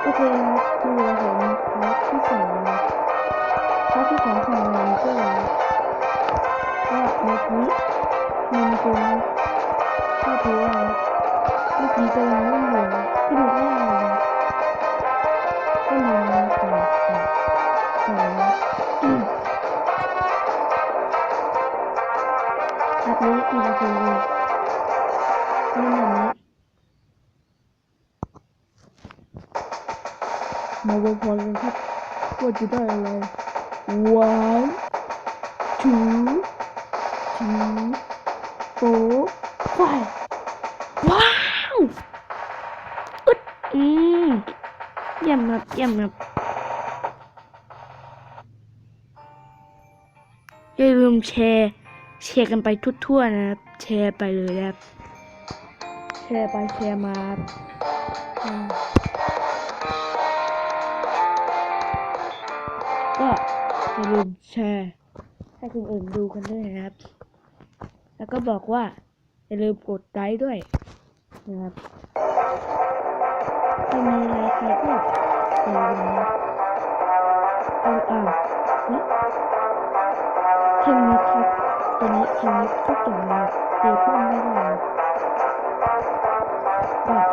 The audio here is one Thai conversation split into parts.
เคครับคือผมพาร์ทที่สองนะพาร์ทที่สองของเราก็ก็เมื่อกี้มันเป็นก็ถือว่าเมื่อกี้กำลังเล่นอยู่ที่ดูข้างล่างนะก็มีมาต่อต่อต่อนะอืมพาร์ทนี้อีกทีนึง มาวัพรกันครับว่าจะได้อะไร one two three four five ว้าวอึดอืมเยี่ยมครับเยี่ยมครับอย่าลืมแชร์แชร์กันไปทั่วๆนะครับ แชร์ไปเลยครับ แชร์ไปแชร์มาครับ ก็อย่าลืมแชร์ให้คนอื่นดูกันด้วยนะครับ แล้วก็บอกว่า อย่าลืมกดไลค์ด้วยนะครับถ้ามีอะไรใครก็อย่าลืมนะเอาอ่าเฮ้ยเทคนิคครับตัวนี้เทคนิคทุกอย่างเลยตีป้อมได้ด้วยแบบ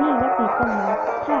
นี่ก็ตีป้อมนะถ้า